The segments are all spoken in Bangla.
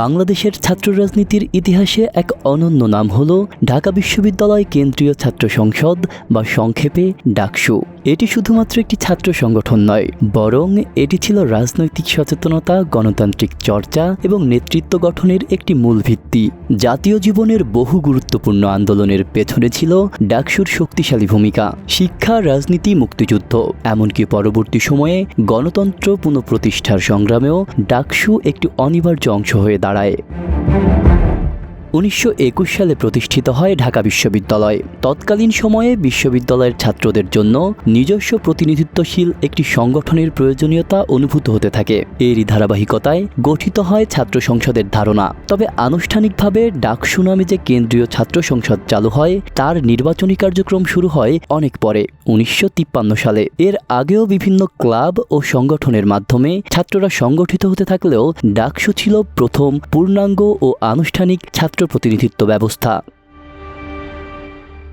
বাংলাদেশের ছাত্র রাজনীতির ইতিহাসে এক অনন্য নাম হল ঢাকা বিশ্ববিদ্যালয় কেন্দ্রীয় ছাত্র সংসদ বা সংক্ষেপে ডাকসু। এটি শুধুমাত্র একটি ছাত্র সংগঠন নয়, বরং এটি ছিল রাজনৈতিক সচেতনতা, গণতান্ত্রিক চর্চা এবং নেতৃত্ব গঠনের একটি মূল ভিত্তি। জাতীয় জীবনের বহু গুরুত্বপূর্ণ আন্দোলনের পেছনে ছিল ডাকসুর শক্তিশালী ভূমিকা। শিক্ষা, রাজনীতি, মুক্তিযুদ্ধ, এমনকি পরবর্তী সময়ে গণতন্ত্র পুনঃপ্রতিষ্ঠার সংগ্রামেও ডাকসু একটি অনিবার্য অংশ হয়ে দাঁড়ায়। উনিশশো একুশ সালে প্রতিষ্ঠিত হয় ঢাকা বিশ্ববিদ্যালয়। তৎকালীন সময়ে বিশ্ববিদ্যালয়ের ছাত্রদের জন্য নিজস্ব প্রতিনিধিত্বশীল একটি সংগঠনের প্রয়োজনীয়তা অনুভূত হতে থাকে। এরই ধারাবাহিকতায় গঠিত হয় ছাত্র সংসদের ধারণা। তবে আনুষ্ঠানিকভাবে ডাকসু নামে যে কেন্দ্রীয় ছাত্র সংসদ চালু হয়, তার নির্বাচনী কার্যক্রম শুরু হয় অনেক পরে, উনিশশো তিপ্পান্ন সালে। এর আগেও বিভিন্ন ক্লাব ও সংগঠনের মাধ্যমে ছাত্ররা সংগঠিত হতে থাকলেও ডাকসু ছিল প্রথম, পূর্ণাঙ্গ ও আনুষ্ঠানিক ছাত্র প্রতিনিধিত্ব ব্যবস্থা।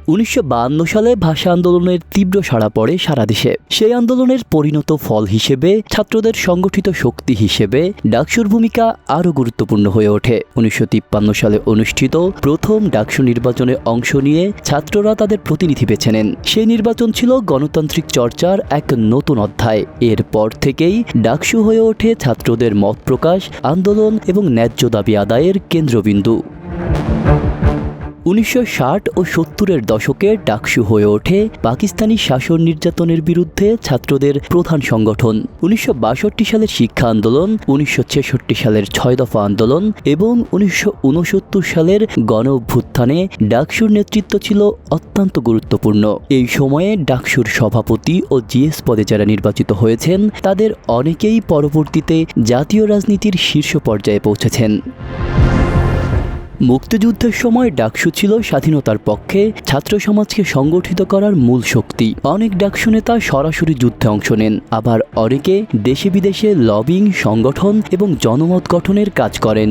উনিশশো সালে ভাষা আন্দোলনের তীব্র সাড়া পড়ে সারা দেশে। সেই আন্দোলনের পরিণত ফল হিসেবে, ছাত্রদের সংগঠিত শক্তি হিসেবে ডাকসুর ভূমিকা আরও গুরুত্বপূর্ণ হয়ে ওঠে। উনিশশো তিপ্পান্ন সালে অনুষ্ঠিত প্রথম ডাকসু নির্বাচনে অংশ নিয়ে ছাত্ররা তাদের প্রতিনিধি বেছে নেন। সেই নির্বাচন ছিল গণতান্ত্রিক চর্চার এক নতুন অধ্যায়। এরপর থেকেই ডাকসু হয়ে ওঠে ছাত্রদের মত প্রকাশ, আন্দোলন এবং ন্যায্য দাবি আদায়ের কেন্দ্রবিন্দু। উনিশশো ষাট ও সত্তরের দশকে ডাকসু হয়ে ওঠে পাকিস্তানি শাসন নির্যাতনের বিরুদ্ধে ছাত্রদের প্রধান সংগঠন। উনিশশো বাষট্টি সালের শিক্ষা আন্দোলন, উনিশশো ছেষট্টি সালের ছয় দফা আন্দোলন এবং উনিশশো উনসত্তর সালের গণ অভ্যুত্থানে ডাকসুর নেতৃত্ব ছিল অত্যন্ত গুরুত্বপূর্ণ। এই সময়ে ডাকসুর সভাপতি ও জিএস পদে যারা নির্বাচিত হয়েছেন, তাদের অনেকেই পরবর্তীতে জাতীয় রাজনীতির শীর্ষ পর্যায়ে পৌঁছেছেন। মুক্তিযুদ্ধের সময় ডাকসু ছিল স্বাধীনতার পক্ষে, ছাত্র সমাজকে সংগঠিত করার মূল শক্তি। অনেক ডাকসু নেতা সরাসরি যুদ্ধে অংশ নেন। আবার অনেকে দেশে বিদেশে লবিং, সংগঠন এবং জনমত গঠনের কাজ করেন।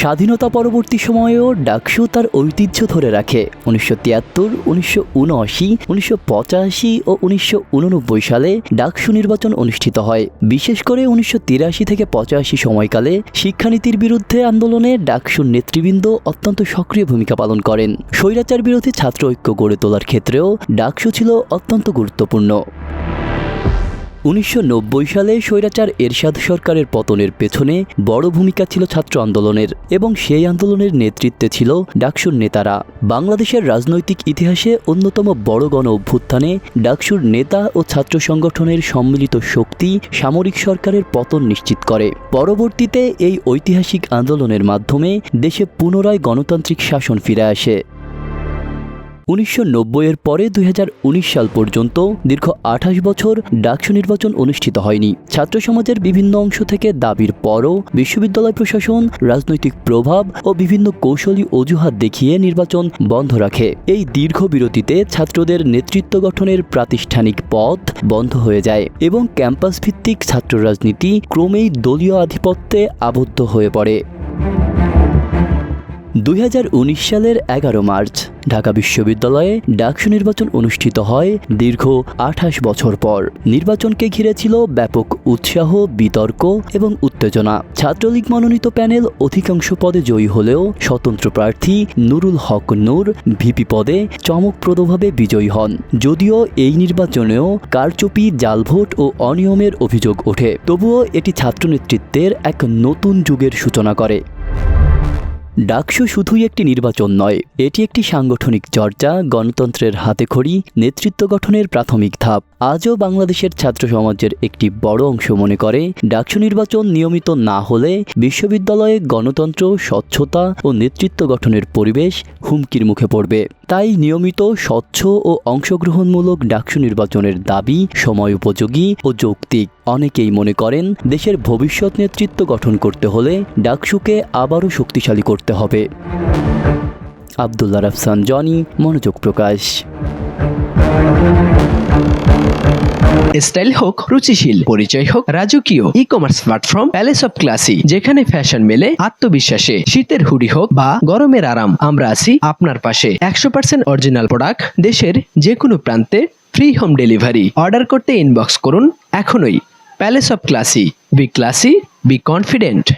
স্বাধীনতা পরবর্তী সময়েও ডাকসু তার ঐতিহ্য ধরে রাখে। উনিশশো তিয়াত্তর, উনিশশো উনআশি, উনিশশো পঁচাশি ও উনিশশো উননব্বই সালে ডাকসু নির্বাচন অনুষ্ঠিত হয়। বিশেষ করে উনিশশো তিরাশি থেকে পঁচাশি সময়কালে শিক্ষানীতির বিরুদ্ধে আন্দোলনে ডাকসুর নেতৃবৃন্দ অত্যন্ত সক্রিয় ভূমিকা পালন করেন। স্বৈরাচার বিরোধী ছাত্র ঐক্য গড়ে তোলার ক্ষেত্রেও ডাকসু ছিল অত্যন্ত গুরুত্বপূর্ণ। উনিশশো নব্বই সালে স্বৈরাচার এরশাদ সরকারের পতনের পেছনে বড় ভূমিকা ছিল ছাত্র আন্দোলনের এবং সেই আন্দোলনের নেতৃত্বে ছিল ডাকসুর নেতারা। বাংলাদেশের রাজনৈতিক ইতিহাসে অন্যতম বড় গণ অভ্যুত্থানে ডাকসুর নেতা ও ছাত্র সংগঠনের সম্মিলিত শক্তি সামরিক সরকারের পতন নিশ্চিত করে। পরবর্তীতে এই ঐতিহাসিক আন্দোলনের মাধ্যমে দেশে পুনরায় গণতান্ত্রিক শাসন ফিরে আসে। উনিশশো এর পরে দুই হাজার উনিশ সাল পর্যন্ত দীর্ঘ আঠাশ বছর ডাকসু নির্বাচন অনুষ্ঠিত হয়নি। ছাত্র সমাজের বিভিন্ন অংশ থেকে দাবির পরও বিশ্ববিদ্যালয় প্রশাসন রাজনৈতিক প্রভাব ও বিভিন্ন কৌশলী অজুহাত দেখিয়ে নির্বাচন বন্ধ রাখে। এই দীর্ঘ বিরতিতে ছাত্রদের নেতৃত্ব গঠনের প্রাতিষ্ঠানিক পথ বন্ধ হয়ে যায় এবং ক্যাম্পাস ভিত্তিক ছাত্র রাজনীতি ক্রমেই দলীয় আধিপত্যে আবদ্ধ হয়ে পড়ে। দুই হাজার উনিশ সালের এগারো মার্চ ঢাকা বিশ্ববিদ্যালয়ে ডাকসু নির্বাচন অনুষ্ঠিত হয় দীর্ঘ আঠাশ বছর পর। নির্বাচনকে ঘিরে ছিল ব্যাপক উৎসাহ, বিতর্ক এবং উত্তেজনা। ছাত্রলীগ মনোনীত প্যানেল অধিকাংশ পদে জয়ী হলেও স্বতন্ত্র প্রার্থী নুরুল হক নূর ভিপি পদে চমকপ্রদভাবে বিজয়ী হন। যদিও এই নির্বাচনেও কারচুপি, জালভোট ও অনিয়মের অভিযোগ ওঠে। তবুও এটি ছাত্র নেতৃত্বের এক নতুন যুগের সূচনা করে। ডাকসু শুধুই একটি নির্বাচন নয়, এটি একটি সাংগঠনিক চর্চা, গণতন্ত্রের হাতেখড়ি নেতৃত্ব গঠনের প্রাথমিক ধাপ। আজও বাংলাদেশের ছাত্র সমাজের একটি বড় অংশ মনে করে, ডাকসু নির্বাচন নিয়মিত না হলে বিশ্ববিদ্যালয়ে গণতন্ত্র, স্বচ্ছতা ও নেতৃত্ব গঠনের পরিবেশ হুমকির মুখে পড়বে। তাই নিয়মিত স্বচ্ছ ও অংশগ্রহণমূলক ডাকসু নির্বাচনের দাবি সময় উপযোগী ও যৌক্তিক। অনেকেই মনে করেন দেশের ভবিষ্যৎ নেতৃত্ব গঠন করতে হলে ডাকসুকে আবারও শক্তিশালী করতে হবে। আবদুল্লা রাফসান, জনি, মনোযোগ প্রকাশ। স্টাইল হোক, রুচিশীল, পরিচয় হোক, রাজকীয় e commerce platform Palace of Classy যেখানে ফ্যাশন মেলে, আত্মবিশ্বাসে, শীতের হুডি হোক বা গরমের আরাম, আমরা আছি আপনার পাশে। একশো পার্সেন্ট অরিজিনাল প্রোডাক্ট দেশের যে কোনো প্রান্তে ফ্রি হোম ডেলিভারি অর্ডার করতে ইনবক্স করুন, এখনই। Palace of Classy be classy be confident